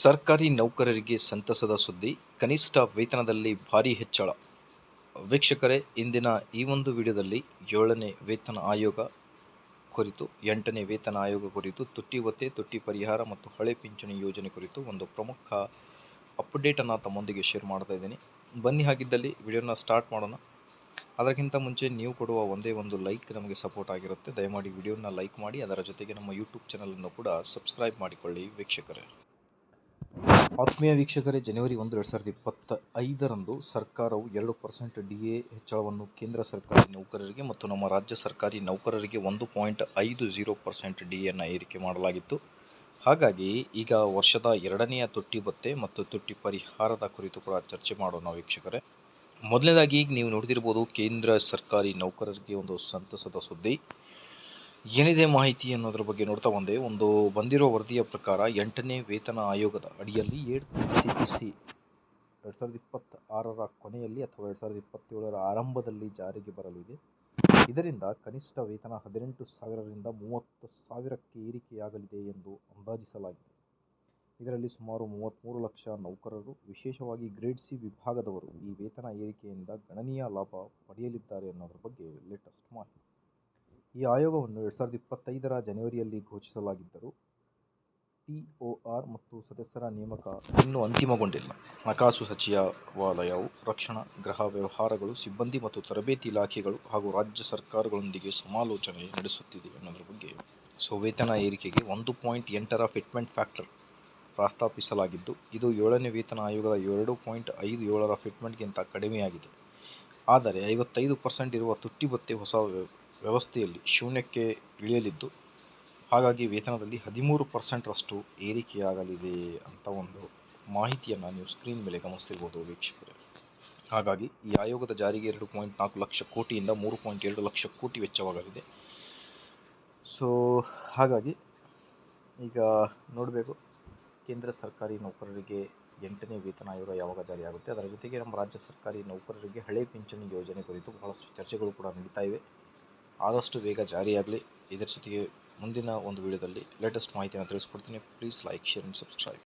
ಸರ್ಕಾರಿ ನೌಕರರಿಗೆ ಸಂತಸದ ಸುದ್ದಿ. ಕನಿಷ್ಠ ವೇತನದಲ್ಲಿ ಭಾರಿ ಹೆಚ್ಚಳ. ವೀಕ್ಷಕರೇ, ಇಂದಿನ ಈ ಒಂದು ವಿಡಿಯೋದಲ್ಲಿ ಏಳನೇ ವೇತನ ಆಯೋಗ ಕುರಿತು, ಎಂಟನೇ ವೇತನ ಆಯೋಗ ಕುರಿತು, ತುಟ್ಟಿ ಒತ್ತೆ, ತುಟ್ಟಿ ಪರಿಹಾರ ಮತ್ತು ಹಳೆ ಪಿಂಚಣಿ ಯೋಜನೆ ಕುರಿತು ಒಂದು ಪ್ರಮುಖ ಅಪ್ಡೇಟನ್ನು ತಮ್ಮೊಂದಿಗೆ ಶೇರ್ ಮಾಡ್ತಾ ಇದ್ದೀನಿ. ಬನ್ನಿ ಹಾಗಿದ್ದಲ್ಲಿ ವಿಡಿಯೋನ ಸ್ಟಾರ್ಟ್ ಮಾಡೋಣ. ಅದಕ್ಕಿಂತ ಮುಂಚೆ ನೀವು ಕೊಡುವ ಒಂದೇ ಒಂದು ಲೈಕ್ ನಮಗೆ ಸಪೋರ್ಟ್ ಆಗಿರುತ್ತೆ. ದಯಮಾಡಿ ವಿಡಿಯೋನ ಲೈಕ್ ಮಾಡಿ, ಅದರ ಜೊತೆಗೆ ನಮ್ಮ ಯೂಟ್ಯೂಬ್ ಚಾನಲನ್ನು ಕೂಡ ಸಬ್ಸ್ಕ್ರೈಬ್ ಮಾಡಿಕೊಳ್ಳಿ ವೀಕ್ಷಕರೇ. ಆತ್ಮೀಯ ವೀಕ್ಷಕರೇ, ಜನವರಿ ಒಂದು, ಎರಡು ಸಾವಿರದ ಇಪ್ಪತ್ತ ಐದರಂದು ಸರ್ಕಾರವು ಎರಡು ಪರ್ಸೆಂಟ್ ಡಿ ಎ ಹೆಚ್ಚಳವನ್ನು ಕೇಂದ್ರ ಸರ್ಕಾರಿ ನೌಕರರಿಗೆ ಮತ್ತು ನಮ್ಮ ರಾಜ್ಯ ಸರ್ಕಾರಿ ನೌಕರರಿಗೆ ಒಂದು ಪಾಯಿಂಟ್ ಐದು ಜೀರೋ ಪರ್ಸೆಂಟ್ ಡಿ ಎನ್ನು ಏರಿಕೆ ಮಾಡಲಾಗಿತ್ತು. ಹಾಗಾಗಿ ಈಗ ವರ್ಷದ ಎರಡನೆಯ ತುಟ್ಟಿ ಭತ್ತೆ ಮತ್ತು ತುಟ್ಟಿ ಪರಿಹಾರದ ಕುರಿತು ಕೂಡ ಚರ್ಚೆ ಮಾಡೋಣ ವೀಕ್ಷಕರೇ. ಮೊದಲನೇದಾಗಿ ಈಗ ನೀವು ನೋಡ್ತಿರ್ಬೋದು, ಕೇಂದ್ರ ಸರ್ಕಾರಿ ನೌಕರರಿಗೆ ಒಂದು ಸಂತಸದ ಸುದ್ದಿ. ಏನಿದೆ ಮಾಹಿತಿ ಅನ್ನೋದ್ರ ಬಗ್ಗೆ ನೋಡ್ತಾ ಬಂದೆ. ಒಂದು ಬಂದಿರೋ ವರದಿಯ ಪ್ರಕಾರ ಎಂಟನೇ ವೇತನ ಆಯೋಗದ ಅಡಿಯಲ್ಲಿ ಏಳು ಸಿ ಪಿ ಸಿ ಎರಡು ಸಾವಿರದ ಇಪ್ಪತ್ತಾರರ ಕೊನೆಯಲ್ಲಿ ಅಥವಾ ಎರಡು ಸಾವಿರದ ಇಪ್ಪತ್ತೇಳರ ಆರಂಭದಲ್ಲಿ ಜಾರಿಗೆ ಬರಲಿದೆ. ಇದರಿಂದ ಕನಿಷ್ಠ ವೇತನ ಹದಿನೆಂಟು ಸಾವಿರದಿಂದ ಮೂವತ್ತು ಸಾವಿರಕ್ಕೆ ಏರಿಕೆಯಾಗಲಿದೆ ಎಂದು ಅಂದಾಜಿಸಲಾಗಿದೆ. ಇದರಲ್ಲಿ ಸುಮಾರು ಮೂವತ್ತ್ಮೂರು ಲಕ್ಷ ನೌಕರರು, ವಿಶೇಷವಾಗಿ ಗ್ರೇಡ್ ಸಿ ವಿಭಾಗದವರು ಈ ವೇತನ ಏರಿಕೆಯಿಂದ ಗಣನೀಯ ಲಾಭ ಪಡೆಯಲಿದ್ದಾರೆ ಅನ್ನೋದ್ರ ಬಗ್ಗೆ ಲೇಟೆಸ್ಟ್ ಮಾಹಿತಿ. ಈ ಆಯೋಗವನ್ನು ಎರಡು ಸಾವಿರದ ಇಪ್ಪತ್ತೈದರ ಜನವರಿಯಲ್ಲಿ ಘೋಷಿಸಲಾಗಿದ್ದರೂ ಟಿ ಒ ಆರ್ ಮತ್ತು ಸದಸ್ಯರ ನೇಮಕ ಇನ್ನೂ ಅಂತಿಮಗೊಂಡಿಲ್ಲ. ಹಣಕಾಸು ಸಚಿವಾಲಯವು ರಕ್ಷಣಾ, ಗೃಹ ವ್ಯವಹಾರಗಳು, ಸಿಬ್ಬಂದಿ ಮತ್ತು ತರಬೇತಿ ಇಲಾಖೆಗಳು ಹಾಗೂ ರಾಜ್ಯ ಸರ್ಕಾರಗಳೊಂದಿಗೆ ಸಮಾಲೋಚನೆ ನಡೆಸುತ್ತಿದೆ ಅನ್ನೋದ್ರ ಬಗ್ಗೆ ಸೊ ವೇತನ ಏರಿಕೆಗೆ ಒಂದು ಪಾಯಿಂಟ್ ಎಂಟರ ಫಿಟ್ಮೆಂಟ್ ಫ್ಯಾಕ್ಟರ್ ಪ್ರಸ್ತಾಪಿಸಲಾಗಿದ್ದು, ಇದು ಏಳನೇ ವೇತನ ಆಯೋಗದ ಎರಡು ಪಾಯಿಂಟ್ ಐದು ಏಳರ ಫಿಟ್ಮೆಂಟ್ಗಿಂತ ಕಡಿಮೆಯಾಗಿದೆ. ಆದರೆ ಐವತ್ತೈದು ಪರ್ಸೆಂಟ್ ಇರುವ ತುಟ್ಟಿ ಭತ್ಯೆ ಹೊಸ ವ್ಯವಸ್ಥೆಯಲ್ಲಿ ಶೂನ್ಯಕ್ಕೆ ಇಳಿಯಲಿದ್ದು, ಹಾಗಾಗಿ ವೇತನದಲ್ಲಿ ಹದಿಮೂರು ಪರ್ಸೆಂಟ್ರಷ್ಟು ಏರಿಕೆಯಾಗಲಿದೆ ಅಂತ ಒಂದು ಮಾಹಿತಿಯನ್ನು ನೀವು ಸ್ಕ್ರೀನ್ ಮೇಲೆ ಗಮನಿಸ್ತಿರ್ಬೋದು ವೀಕ್ಷಕರೇ. ಹಾಗಾಗಿ ಈ ಆಯೋಗದ ಜಾರಿಗೆ ಎರಡು ಪಾಯಿಂಟ್ ನಾಲ್ಕು ಲಕ್ಷ ಕೋಟಿಯಿಂದ ಮೂರು ಪಾಯಿಂಟ್ ಎರಡು ಲಕ್ಷ ಕೋಟಿ ವೆಚ್ಚವಾಗಲಿದೆ. ಸೊ ಹಾಗಾಗಿ ಈಗ ನೋಡಬೇಕು, ಕೇಂದ್ರ ಸರ್ಕಾರಿ ನೌಕರರಿಗೆ ಎಂಟನೇ ವೇತನ ಆಯೋಗ ಯಾವಾಗ ಜಾರಿಯಾಗುತ್ತೆ ಅದರ ಜೊತೆಗೆ ನಮ್ಮ ರಾಜ್ಯ ಸರ್ಕಾರಿ ನೌಕರರಿಗೆ ಹಳೆ ಪಿಂಚಣಿ ಯೋಜನೆ ಕುರಿತು ಬಹಳಷ್ಟು ಚರ್ಚೆಗಳು ಕೂಡ ನಡೀತಾ ಇವೆ. ಆದಷ್ಟು ಬೇಗ ಜಾರಿಯಾಗಲಿ. ಇದರ ಜೊತೆಗೆ ಮುಂದಿನ ಒಂದು ವಿಡಿಯೋದಲ್ಲಿ ಲೇಟೆಸ್ಟ್ ಮಾಹಿತಿಯನ್ನು ತಿಳಿಸ್ಕೊಡ್ತೀನಿ. Please like share and subscribe